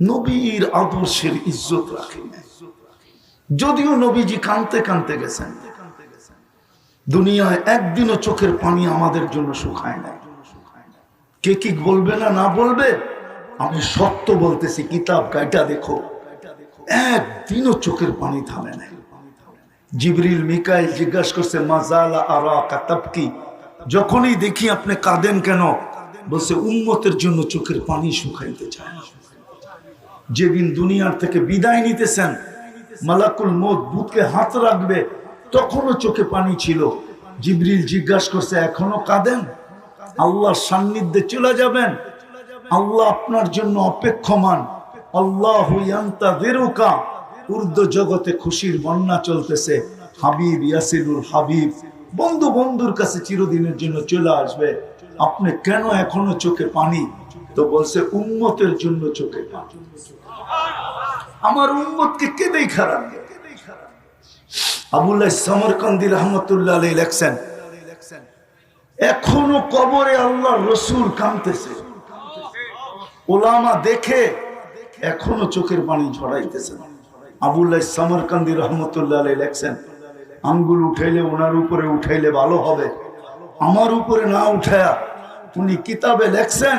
নবীর আদর্শের ইজ্জত রাখেন। যদিও নবীজি কানতে কানতে গেছেন, দুনিয়ায় একদিনও চোখের পানি আমাদের জন্য শুকায় নাই। কে কি বলবে না না বলবে? আমি সত্য বলতেছি, কিতাব গাইটা দেখো। একদিনও চোখের পানি থামে নাই। জিবরিল, মিকাইল জিজ্ঞাসা করছে মাজালা আরা কাতাবকি যখনই দেখি আপনি কাঁদেন কেন, বলছে, উম্মতের জন্য চোখের পানি শুকাইতে চায় যেদিন দুনিয়ার থেকে বিদায় নিতেছেন, মালাকুল মত বুকে হাত রাখবে, তখনও চোখে পানি ছিল। জিবরিল জিজ্ঞাসা করছে, এখনও কাঁদেন? আল্লাহর সান্নিধ্যে চলে যাবেন। আল্লাহ আপনার জন্য অপেক্ষমান। আল্লাহ বেরুকা উর্দু জগতে খুশির বন্যা চলতেছে। হাবিব ইয়াসিরুল হাবিব বন্ধু বন্ধুর কাছে চিরদিনের জন্য চলে আসবে। আপনি কেন এখনও চোখে পানি? তো বলছে, উম্মতের জন্য চোখে আমার উম্মতকে কে দেই খারাপ আবুল্লাহ সমরকান্দি রহমতুল্লাহ লেখছেন, এখনও কবরে আল্লাহ রসুল কামতেছে ওলামা দেখে এখনও চোখের পানি ঝরাইতেছে। আবুল্লাহ সমরকান্দি রহমতুল্লাহ লেখছেন, আঙ্গুল উঠাইলে ওনার উপরে উঠাইলে ভালো হবে। আমার উপরে না উঠায়া উনি কিতাবে লেখছেন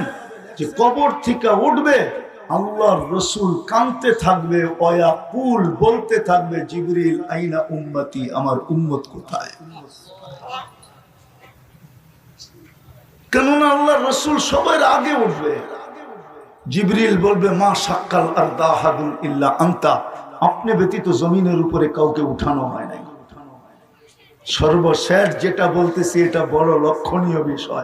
যে কবর থেকে উঠবে, আল্লাহর রসুল কানতে থাকবে অয়া কুল বলতে থাকবে, জিবরিল, আইনা উম্মতি, আমার উম্মত কোথায়? কেননা আল্লাহ রসুল আগে উঠবে। জিবরিল বলবে, মা সাক্কাল আর দাহাদুল ইল্লা আন্তা। আপনি ব্যতীত জমিনের উপরে কাউকে উঠানো হয় নাই। সর্বশেষ যেটা বলতেছি, এটা বড় লক্ষণীয় বিষয়।